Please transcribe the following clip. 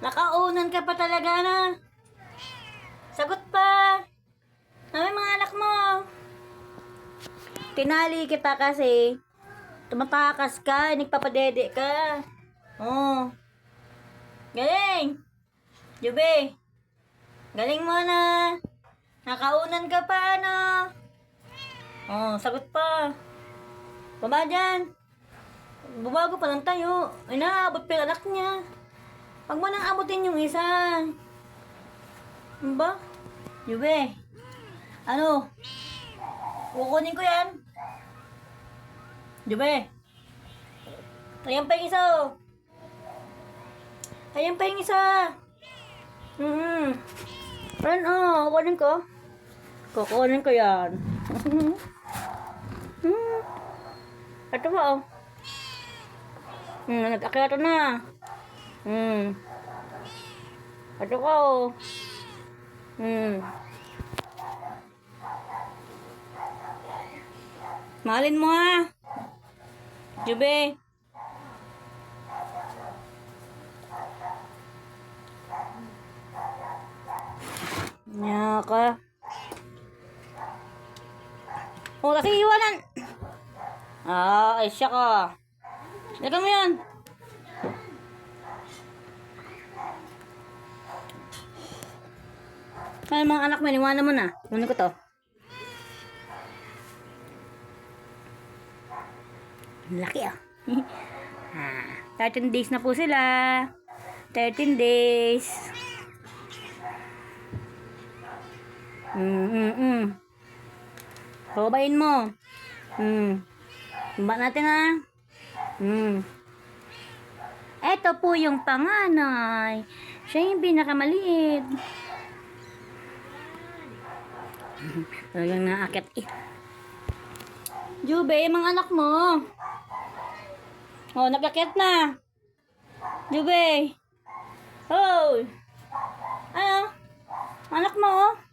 Nakaunan ka pa talaga na. Sagot pa. Ano mga anak mo? Tinali kita kasi tumatakas ka, nagpapadede ka. Oh. Galing. Jube. Galing mo na. Nakaunan ka pa, ano? Oh, sagot pa. Baba dyan. Bumago pa lang tayo. Ay, naabot pa yung anak niya. Huwag mo nang abutin yung isa. Ano ba? Jube. Ano? Kukunin ko yan. Jube. Ayan pa yung isa, oh. Ayan pa yung isa. Mm-hmm. Ayan, oh. Kukunin ko. Kukunin ko yan. hmm. Ito ba, oh. Hmm, nag-akyato na. Hmm. Ito ko, oh. Hmm. Mahalin mo, ha. Jube. Nya ka. Oh, kasi iwanan. Ah, ay siya ka. Lagyan mo yan. Ay, mga anak mo, iniwanan mo na. Kunin ko to. Laki ah. ah. 13 days na po sila. 13 days. Mm, mm, mm. Babayin mo. Mm. Tumba natin ah. Mm. Ito po yung panganay. Siya yung pinakamaliit. Talagang naakit eh. Jube, mga anak mo. Oh, nagkakit na. Jube. Oh. Ano? Anak mo, oh.